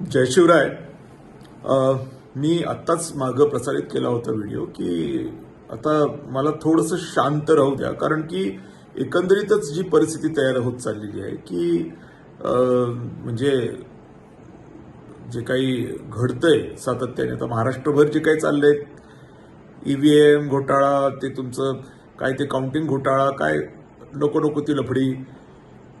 जय शिवराय मी आत्ताच मागं प्रसारित केला होता व्हिडिओ की आता मला थोडंसं शांत राहू द्या. कारण की एकंदरीतच जी परिस्थिती तयार होत चाललेली आहे की म्हणजे जे काही घडतंय सातत्याने आता महाराष्ट्रभर जे काही चाललंय ईव्हीएम घोटाळा ते तुमचं काय ते काउंटिंग घोटाळा काय नको नको ती लफडी.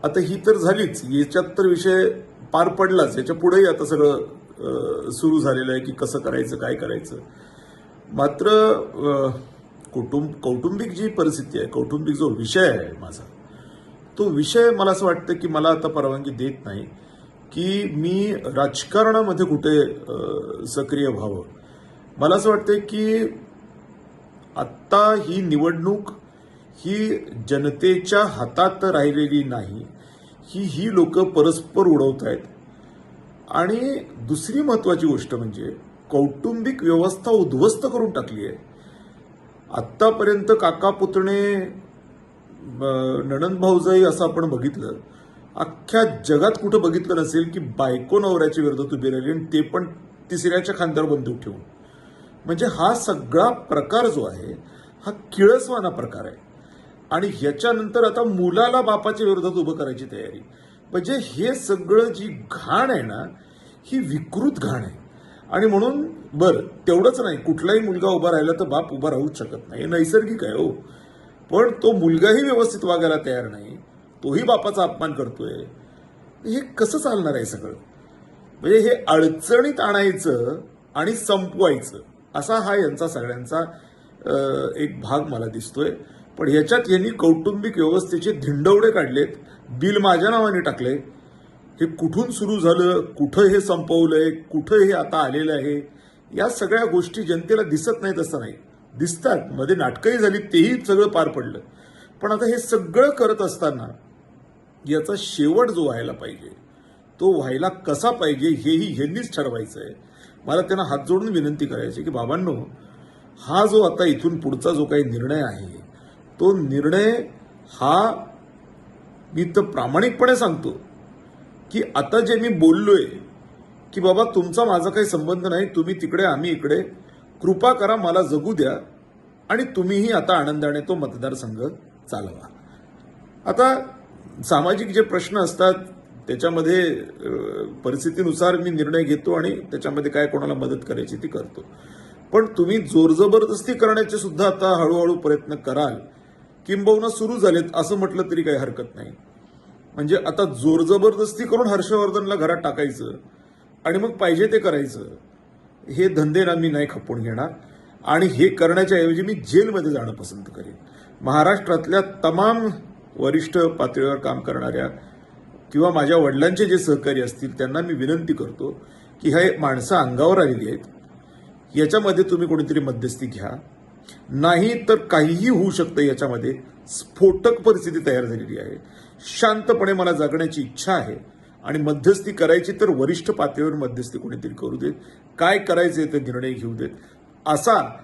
आता ही तर झालीच. याच्यात तर विषय पार पडलाच. याच्या पुढेही आता सगळं सुरू झालेलं आहे की कसं करायचं काय करायचं. मात्र कुटुंब कौटुंबिक जी परिस्थिती आहे कौटुंबिक जो विषय आहे माझा तो विषय मला असं वाटतं की मला आता परवानगी देत नाही की मी राजकारणामध्ये कुठे सक्रिय व्हावं. मला असं वाटतं की आत्ता ही निवडणूक ही जनतेच्या हातात राहिलेली नाही. ही ही लोक परस्पर उडवत आहेत आणि दुसरी महत्वाची गोष्ट म्हणजे कौटुंबिक व्यवस्था उद्ध्वस्त करून टाकली आहे आत्तापर्यंत काका पुतणे नणन नणंद भाऊजाई असं आपण बघितलं. अख्ख्या जगात कुठं बघितलं नसेल की बायको नवऱ्याच्या विरोधात उभी राहिली आणि ते पण तिसऱ्याच्या खांद्यावर बंदूक ठेवून. म्हणजे हा सगळा प्रकार जो आहे हा किळसवाना प्रकार आहे. आणि ह्याच्यानंतर आता मुलाला बापाच्या विरोधात उभं करायची तयारी. म्हणजे हे सगळं जी घाण आहे ना ही विकृत घाण आहे. आणि म्हणून बरं तेवढंच नाही कुठलाही मुलगा उभा राहिला तर बाप उभा राहूच शकत नाही. हे नैसर्गिक आहे हो. पण तो मुलगाही व्यवस्थित वागायला तयार नाही तोही बापाचा अपमान करतोय. हे कसं चालणार आहे सगळं? म्हणजे हे अडचणीत आणायचं आणि संपवायचं असा हा यांचा सगळ्यांचा एक भाग मला दिसतोय. पण ह्याच्यात यांनी कौटुंबिक व्यवस्थेचे धिंडवडे काढलेत बिल माझ्या नावाने टाकले हे कुठून सुरू झालं कुठं हे संपवलंय कुठं हे आता आलेलं आहे या सगळ्या गोष्टी जनतेला दिसत नाहीत असं नाही. दिसतात मध्ये नाटकंही झाली तेही सगळं पार पडलं. पण आता हे सगळं करत असताना याचा शेवट जो व्हायला पाहिजे तो व्हायला कसा पाहिजे हेही ह्यांनीच ठरवायचं आहे मला त्यांना हात जोडून विनंती करायची की बाबांनो हा जो आता इथून पुढचा जो काही निर्णय आहे तो निर्णय हा मी तर प्रामाणिकपणे सांगतो की आता जे मी बोललोय की बाबा तुमचा माझा काही संबंध नाही तुम्ही तिकडे आम्ही इकडे कृपा करा मला जगू द्या आणि तुम्हीही आता आनंदाने तो मतदारसंघ चालवा. आता सामाजिक जे प्रश्न असतात त्याच्यामध्ये परिस्थितीनुसार मी निर्णय घेतो आणि त्याच्यामध्ये काय कोणाला मदत करायची ती करतो. पण तुम्ही जोरजबरदस्ती करण्याचे सुद्धा आता हळूहळू प्रयत्न कराल किंबहुना सुरू झालेत असं म्हटलं तरी काही हरकत नाही. म्हणजे आता जोरजबरदस्ती करून हर्षवर्धनला घरात टाकायचं आणि मग पाहिजे ते करायचं हे धंदे ना मी नाही खपवून घेणार. आणि हे करण्याच्या ऐवजी मी जेलमध्ये जाणं पसंत करेन. महाराष्ट्रातल्या तमाम वरिष्ठ पातळीवर काम करणाऱ्या किंवा माझ्या वडिलांचे जे सहकारी असतील त्यांना मी विनंती करतो की हे माणसं अंगावर आलेली आहेत. याच्यामध्ये तुम्ही कोणीतरी मध्यस्थी घ्या. नाही तर काहीही होऊ शकतं याच्यामध्ये. स्फोटक परिस्थिती तयार झालेली आहे. शांतपणे मला जगण्याची इच्छा आहे. आणि मध्यस्थी करायची तर वरिष्ठ पातळीवर मध्यस्थी कोणीतरी करू देत. काय करायचे ते निर्णय घेऊ देत. असा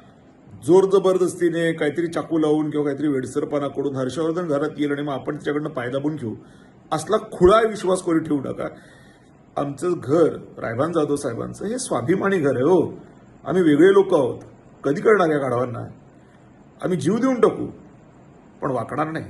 जोर जबरदस्तीने काहीतरी चाकू लावून किंवा काहीतरी वेडसरपणा करून हर्षवर्धन घरात येईल आणि मग आपण त्याच्याकडनं फायदा पण घेऊ. असला खुळा विश्वास कोणी ठेवू नका. आमचं घर रायभान जाधव साहेबांचं हे स्वाभिमानी घर आहे हो. आम्ही वेगळे लोक आहोत. कधी करणार या गाढवांना? आम्ही जीव देऊन टाकू. पण वाकणार नाही.